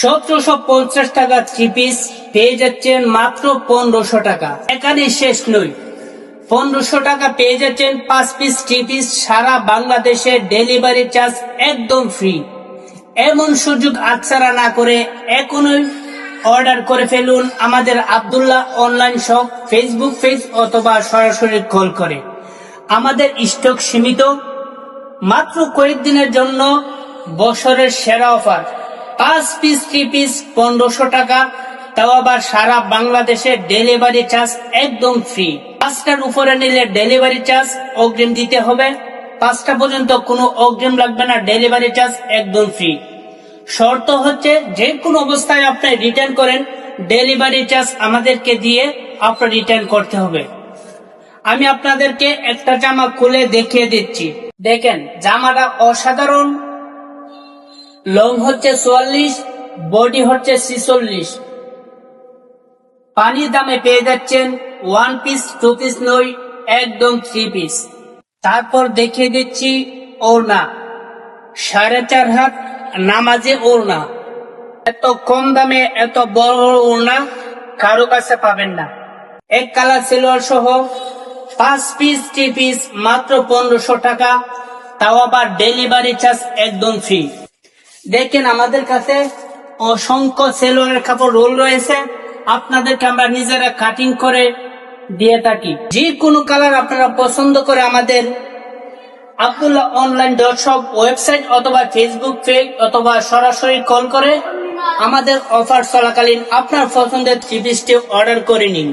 সতেরোশো পঞ্চাশ টাকা থ্রি পিস পেয়ে যাচ্ছেন মাত্র পনেরোশো টাকা। এখানে শেষ নই। পনেরোশো টাকা পেয়ে যাচ্ছেন পাঁচ পিস থ্রি পিস সারা বাংলাদেশে ডেলিভারি চার্জ একদম ফ্রি এমন সুযোগ আচ্ছাড়া না করে এখনই অর্ডার করে ফেলুন আমাদের Abdullah online shop Facebook page অথবা সরাসরি কল করে। আমাদের স্টক সীমিত। মাত্র কয়েকদিনের জন্য বছরের সেরা অফার পাঁচ পিস থ্রি পিস পনেরোশো টাকা। তাও আবার সারা বাংলাদেশে ডেলিভারি চার্জ একদম ফ্রি পাঁচটার উপরে নিলে ডেলিভারি চার্জ অগ্রিম দিতে হবে। পাঁচটা পর্যন্ত কোনো অগ্রিম লাগবে না ডেলিভারি চার্জ একদম ফ্রি শর্ত হচ্ছে যে কোনো অবস্থায় আপনি রিটার্ন করেন ডেলিভারি চার্জ আমাদেরকে দিয়ে আপনার রিটার্ন করতে হবে। আমি আপনাদেরকে একটা জামা খুলে দেখিয়ে দিচ্ছি। দেখেন, জামাটা অসাধারণ। লং হচ্ছে চুয়াল্লিশ, বডি হচ্ছে ছিচল্লিশ। পানির দামে পেয়ে যাচ্ছেন ওয়ান পিস টু পিস নই, একদম থ্রি পিস তারপর দেখিয়ে দিচ্ছি ওড়না। সাড়ে চার হাত নামাজে ওড়না। এত কম দামে এত বড় বড় ওড়না কারও কাছে পাবেন না। এক কালার সিলোয়ার সহ পাঁচ পিস থ্রি পিস মাত্র পনেরোশো টাকা, তাও আবার ডেলিভারি চার্জ একদম ফ্রি দেখেন আমাদের কাছে অসংখ্য সেলোয়ারের কাপড় রোল রয়েছে। আপনাদেরকে আমরা নিজেরা কাটিং করে দিয়ে থাকি। যে কোনো কালার আপনারা পছন্দ করে আমাদের Abdullah online dot shop website অথবা ফেসবুক পেজ অথবা সরাসরি কল করে আমাদের অফার চলাকালীন আপনার পছন্দের থ্রি অর্ডার করে নিন।